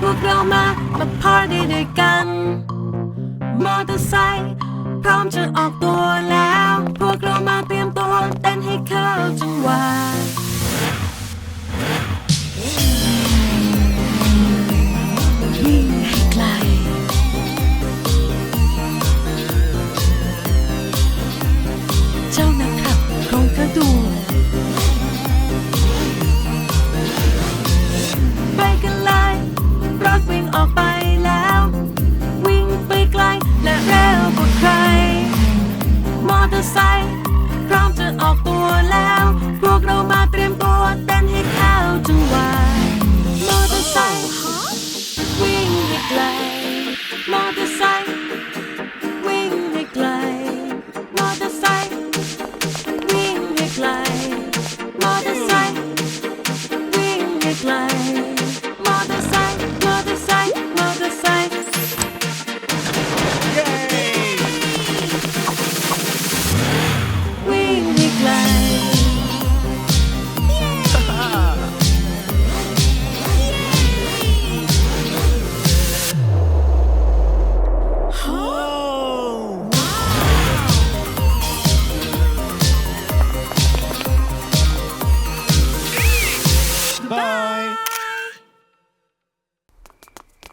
พวกเรามา มาพาร์ตี้ด้วยกัน มอเตอร์ไซค์พร้อมจะออกตัวแล้ว พวกเรามาเตรียมตัวเต้นให้เข้าจังหวะ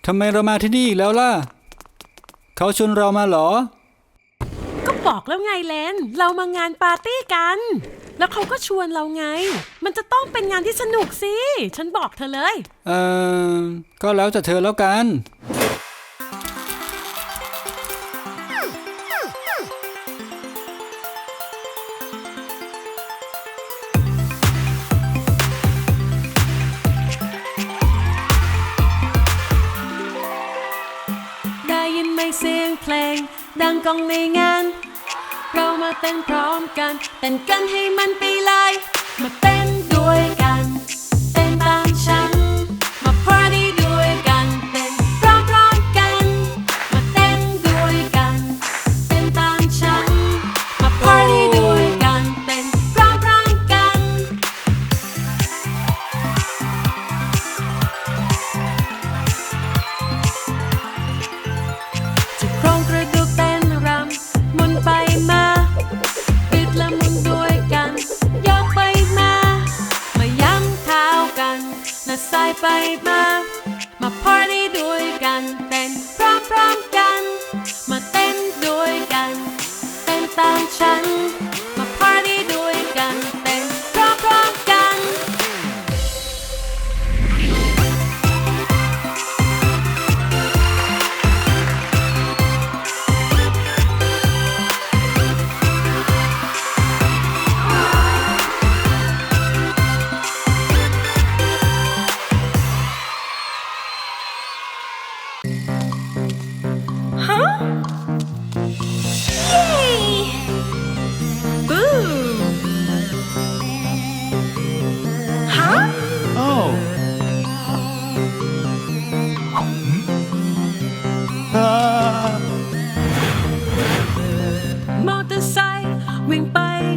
ทำไมเรามาที่นี่อีกแล้วล่ะ เขาชวนเรามาเหรอ ก็บอกแล้วไงเลน เรามางานปาร์ตี้กัน แล้วเขาก็ชวนเราไง มันจะต้องเป็นงานที่สนุกสิ ฉันบอกเธอเลย เออก็แล้วแต่เธอแล้วกัน เสียงเพลง ดังกองในงาน เรามาเต้นพร้อมกันเต้นกันให้มันไปเลยมาเต้น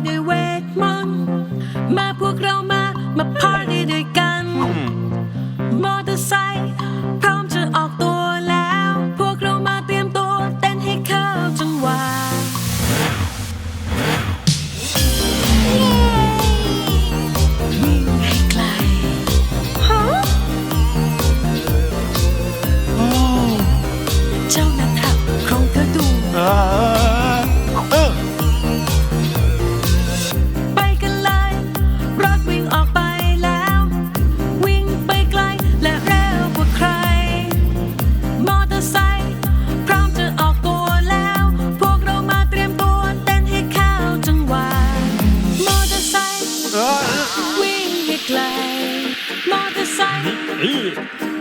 ด้วยเวทมนต์มาพวกเรามา มาพาร์ตี้ด้วยกัน มอเตอร์ไซค์พร้อมจะออกตัวแล้ว พวกเรามาเตรียมตัวเต้นให้เข้าจังหวะวิ่งให้ไกลเจ้านักขับโครงกระดูกไ eat.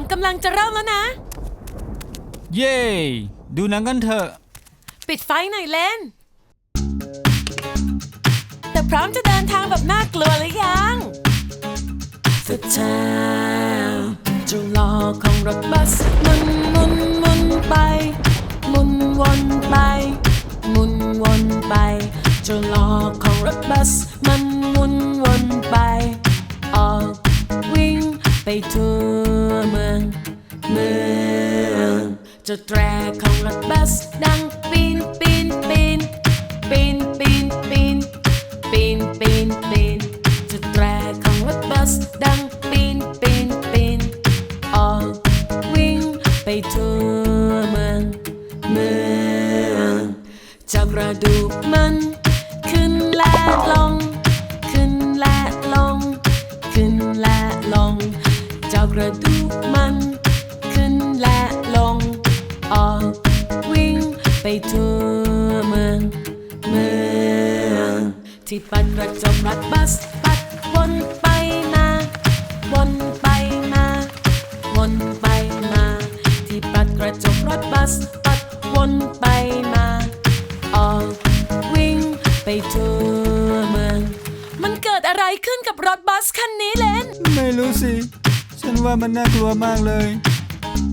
งกำลังจะเริ่มแล้วนะ เย้ ดูหนังกันเถอะ ปิดไฟหน่อยเล่น แต่พร้อมจะเดินทางแบบน่ากลัวหรือยัง The town จะรอของรถบัสหมุนหมุนหมุนไปหมุนวนไปหมุนวนไปจะรอของรถบัสมันหมุนวนไป ออกวิ่งไปทั่วเมือง เมืองจะแตรของรถบัสดังปีนปีนปีนปีนปีนปีนปีนปีนปีนจะแตรของรถบัสดังปีนปีนปีนออกวิ่งไปทั่วเมืองเมืองจากกระดูกมันขึ้นและลงขึ้นและลงขึ้นและลงจากระดูกมัน ทั่วเมืองเมืองที่ปัดกระจกรถบัสปัดวนไปมาวนไปมาวนไปมา ที่ปัดกระจกรถบัสปัดวนไปมาออกวิ่งไปทั่วเมือง มันเกิดอะไรขึ้นกับรถบัสคันนี้เลนไม่รู้สิ ฉันว่ามันน่ากลัวมากเลย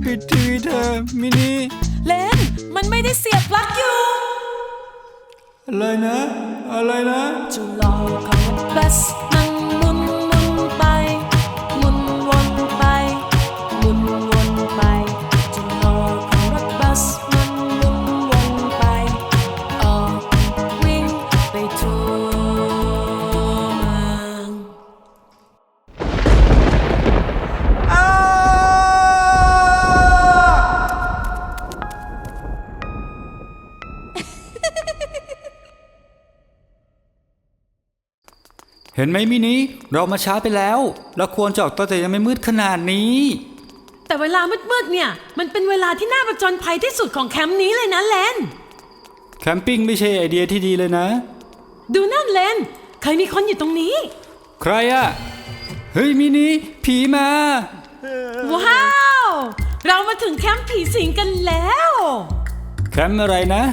ปิดทีวีเธอมินิ เลนมันไม่ได้เสียบปลั๊กอยู่ อะไรนะ อะไรนะจะรอ เห็นไหมมินิเรามาช้าไปแล้ว เราควรจะออกตัวแต่ยังไม่มืดขนาดนี้ แต่เวลามืดๆเนี่ย มันเป็นเวลาที่น่าประจนภัยที่สุดของแคมป์นี้เลยนะเลนแคมปิ้งไม่ใช่ไอเดียที่ดีเลยนะ ดูนั่นเลนเคยมีคนอยู่ตรงนี้ ใครอะเฮ้ยมินิผีมา ว้าว เรามาถึงแคมป์ผีสิงกันแล้ว แคมป์อะไรนะ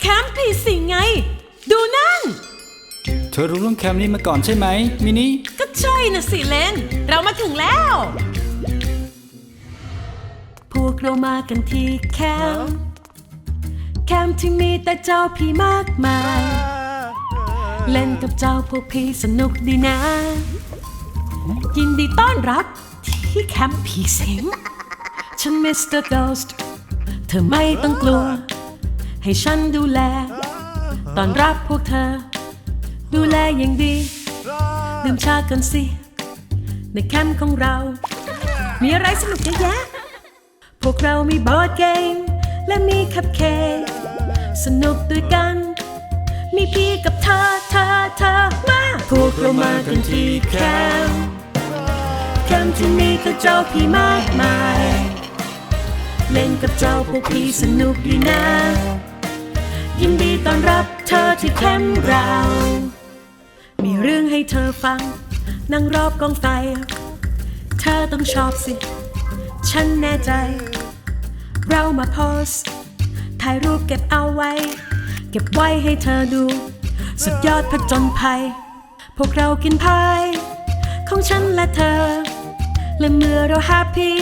แคมป์ผีสิงไง ดูนั่นเธอรู้เรื่องแคมป์นี้มาก่อนใช่ไหมมินิก็ใช่นะสิเลน เรามาถึงแล้ว พวกเรามากันที่แคมป์แคมป์ที่มีแต่เจ้าผีมากมาย เล่นกับเจ้าพวกผีสนุกดีนะ ยินดีต้อนรับที่แคมป์ผีสิงฉันมิสเตอร์ o ก t เธอไม่ต้องกลัว ให้ฉันดูแล ตอนรับพวกเธอ ดูแลอย่างดี ดื่มชากันสิ ในแคมป์ของเรา มีอะไรสนุกเยอะแยะ พวกเรามีบอร์ดเกม และมีคัพเค้กสนุกด้วยกัน มีพี่กับเธอเธอเธอมา พวกเรามากันที่แคมป์แคมป์ที่มีกับเจ้าพี่มากมาย เล่นกับเจ้าพวกพี่สนุกดีนะ ยินดีต้อนรับเธอที่แคมป์เรา มีเรื่องให้เธอฟัง นั่งรอบกองไฟ เธอต้องชอบสิ ฉันแน่ใจ เรามาโพสถ่ายรูปเก็บเอาไว้ เก็บไว้ให้เธอดู สุดยอดผจญภัย พวกเรากินพาย ของฉันและเธอ และเมื่อเราแฮปปี้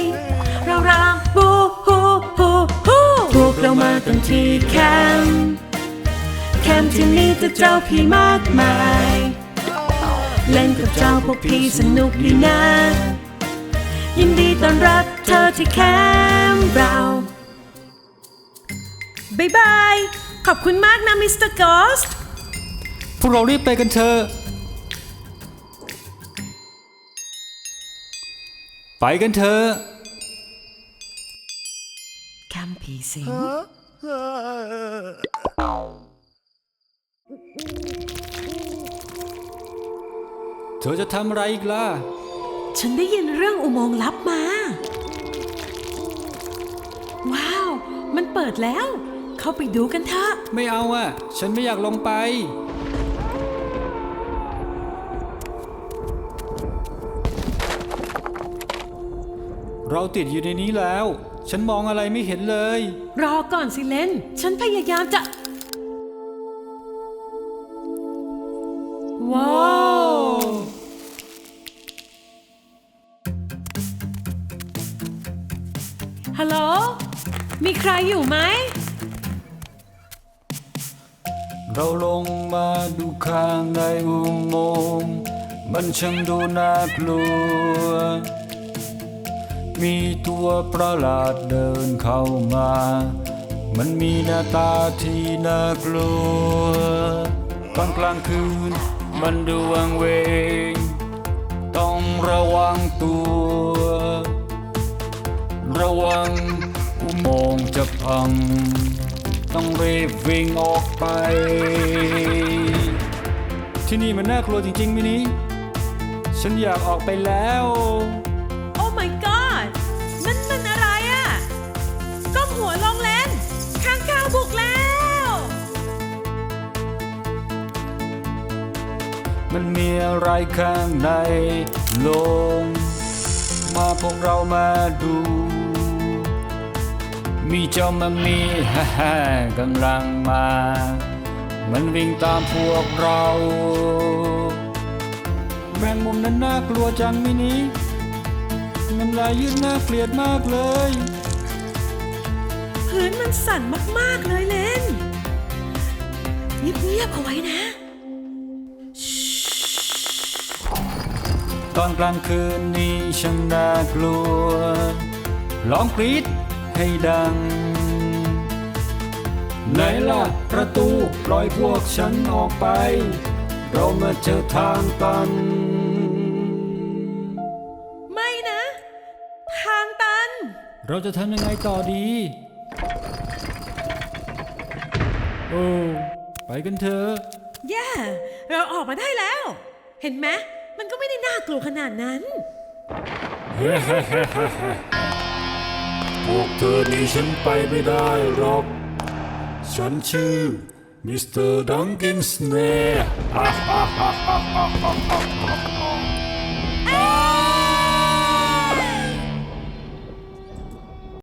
เราร้องบูฮูฮูฮูพวกเรามากันที่แคมป์ แคมป์ที่มีแต่เจ้าพี่มากมาย เล่นกับเจ้าพวกพี่สนุกดีนะ ยินดีต้อนรับเธอที่แคมป์เราบ๊ายบาย ขอบคุณมากนะมิสเตอร์กอสพวกเรารีบไปกันเถอะ ไปกันเถอะแคมป์ผีสิง เธอจะทำอะไรอีกล่ะ ฉันได้ยินเรื่องอุโมงค์ลับมา ว้าว มันเปิดแล้ว เข้าไปดูกันเถอะ ไม่เอาอะ ฉันไม่อยากลงไป เราติดอยู่ในนี้แล้ว ฉันมองอะไรไม่เห็นเลย รอก่อนสิเลน ฉันพยายามจะ มีใครอยู่ไหม เราลงมาดูข้างในอุโมงค์มันช่างดูน่ากลัว มีตัวประหลาดเดินเข้ามา มันมีหน้าตาที่น่ากลัวตอนกลางคืนมันดูวังเวง ต้องระวังตัว ระวัง โมงค์จะพัง ต้องรีบวิ่งออกไป ที่นี่มันน่ากลัวจริงๆมินิฉันอยากออกไปแล้ว โอ้ my god นั่นมันอะไรอะ่ะก้มหัวลงเลนข้างข้าวบุกแล้ว มันมีอะไรข้างในโลง มาพวกเรามาดู มีเจ้ามันมีฮ่าฮ่ากำลังมา มันวิ่งตามพวกเราแมงมุมนั้นน่ากลัวจังมินิมันลายยืดน่าเกลียดมากเลย พื้นมันสั่นมากๆเลยเลนเงียบๆเอาไว้นะ ตอนกลางคืนนี้ช่างน่ากลัวร้องกรีด ให้ดัง ไหนล่ะประตูปล่อยพวกฉันออกไป เรามาเจอทางตัน ไม่นะ ทางตัน เราจะทำยังไงต่อดี โอ้ ไปกันเถอะแย่ เราออกมาได้แล้ว เห็นไหมมันก็ไม่ได้น่ากลัวขนาดนั้น พวกเธอนี้ฉันไปไม่ได้หรอก ฉันชื่อมิสเตอร์ดังกินสเน่